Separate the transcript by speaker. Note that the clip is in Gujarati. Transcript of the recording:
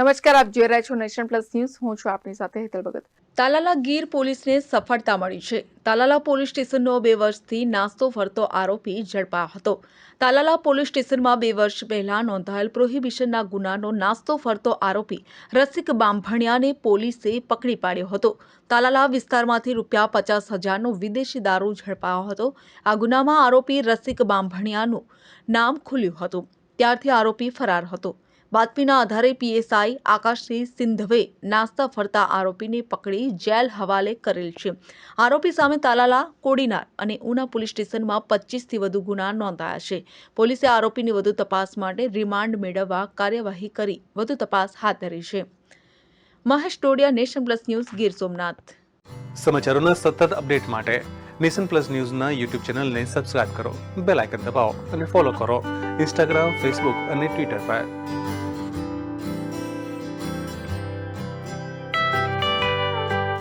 Speaker 1: નમસ્કાર, આપ જોઈ રહ્યા છો નેશન પ્લસ ન્યૂઝ. હું છું આપની સાથે હેતલ ભગત. તાલાલા ગીર પોલીસને સફળતા મળી છે. તાલાલા પોલીસ સ્ટેશનનો બે વર્ષથી નાસ્તો ફરતો આરોપી ઝડપાયો હતો. તાલાલા પોલીસ સ્ટેશનમાં બે વર્ષ પહેલા નોંધાયેલ પ્રોહિબિશનના ગુનાનો નાસ્તો ફરતો આરોપી રસિક બાંભણિયાને પોલીસે પકડી પાડ્યો હતો. તાલાલા વિસ્તારમાંથી રૂપિયા પચાસ હજારનો વિદેશી દારૂ ઝડપાયો હતો. આ ગુનામાં આરોપી રસિક બાંભણિયાનું નામ ખુલ્યું હતું. ત્યારથી આરોપી ફરાર હતો. બાતમીના આધારે પીએસઆઈ આકાશસિંહ સિંધવે નાસ્તા ફરતા આરોપીને પકડી જેલ હવાલે કરેલ છે. આરોપી સામે તાલાલા, કોડીનાર અને ઉના પોલીસ સ્ટેશનમાં પચીસથી વધુ ગુના નોંધાયા છે. પોલીસે આરોપીની વધુ તપાસ માટે રિમાન્ડ મેળવવા કાર્યવાહી કરી, વધુ તપાસ હાથ ધરી છે. Mahesh Todiya, Nation Plus News, Gir Somnath.
Speaker 2: સમાચારોના સતત અપડેટ માટે નેશન પ્લસ ન્યૂઝના યુટ્યુબ ચેનલને સબસ્ક્રાઇબ કરો, બેલ આઇકન દબાવો અને ફોલો કરો ઇન્સ્ટાગ્રામ, ફેસબુક અને ટ્વિટર પર.